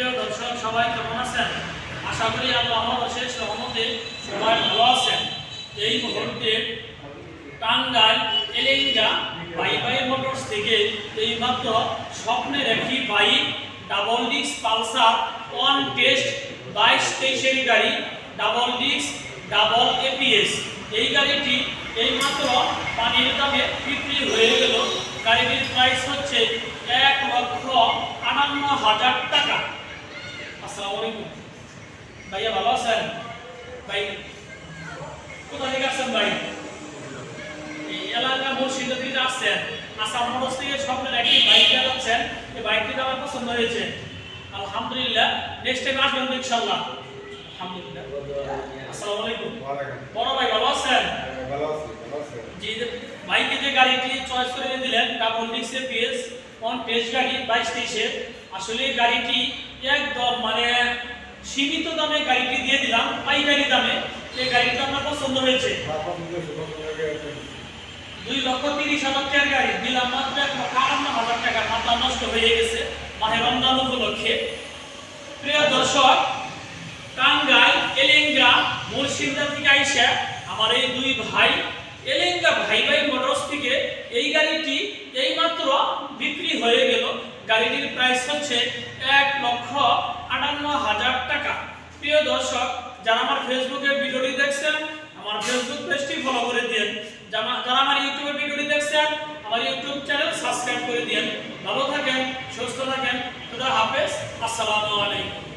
প্রিয় দর্শক, সবাই কেমন আছেন? আশা করি আল্লাহর অশেষ রহমতে সবাই ভালো আছেন। এই মুহূর্তে Tangail Elenga bye bye motors থেকে এই মাত্র স্বপ্নের একটি bike, double disc Pulsar, one test, বাইশ তেইশের গাড়ি, ডাবল ডিস্ক, ডাবল এপিএস। এই গাড়িটি এইমাত্র পানির দামে বিক্রি হয়ে গেল। গাড়িটির প্রাইস হচ্ছে এক লক্ষ আটান্ন হাজার টাকা আসসালামু আলাইকুম ভাইয়া ভালো আছেন? ভাই কোথা থেকে আসছেন ভাই? এই এলাকা মুর্শিদা থেকে আসছেন। আসাম মোটরস থেকে স্বপ্নের একটি বাইক যাচ্ছেন। এই বাইকটি আমার পছন্দ হয়েছে। আলহামদুলিল্লাহ নেক্সট টাইম আসবেন তো ইনশাল্লাহ আলহামদুলিল্লাহ। আসসালামু আলাইকুম। বড় ভাই ভালো আছেন? জি যে বাইকে যে গাড়িটি চয়েস করে দিলেন ডাবল ডিক্স পিএস অন টেস্ট গাড়ি বাইশ তেইশে। আসলে গাড়িটি একদম মানে সীমিত দামে গাড়িটি দিয়ে দিলাম, পাইকারি দামে। এই গাড়িটা আপনার পছন্দ হয়েছে। দুই লক্ষ তিরিশ হাজার টাকার গাড়ি। দিলাম মাত্র এক লক্ষ হাজার টাকা। মাথা নষ্ট হয়ে গেছে। মাহে রমজান উপলক্ষে। প্রিয় দর্শক, টাঙ্গাইল, এলেঙ্গা মুর্শিদা থেকে আইসা আমার এই দুই ভাই এলেঙ্গা ভাই ভাই মোটরস থেকে এই গাড়িটি এইমাত্র বিক্রি হয়ে গেল গাড়িটির প্রাইস হচ্ছে এক লক্ষ আটান্ন হাজার টাকা। প্রিয় দর্শক, যারা আমার ফেসবুকে ভিডিওটি দেখছেন, আমার ফেসবুক পেজটি ফলো করে দিন যারা যারা আমার ইউটিউবের ভিডিওটি দেখছেন, আমার ইউটিউব চ্যানেল সাবস্ক্রাইব করে দিন ভালো থাকেন, সুস্থ থাকেন, খুদা হাফেজ, আসসালামু আলাইকুম।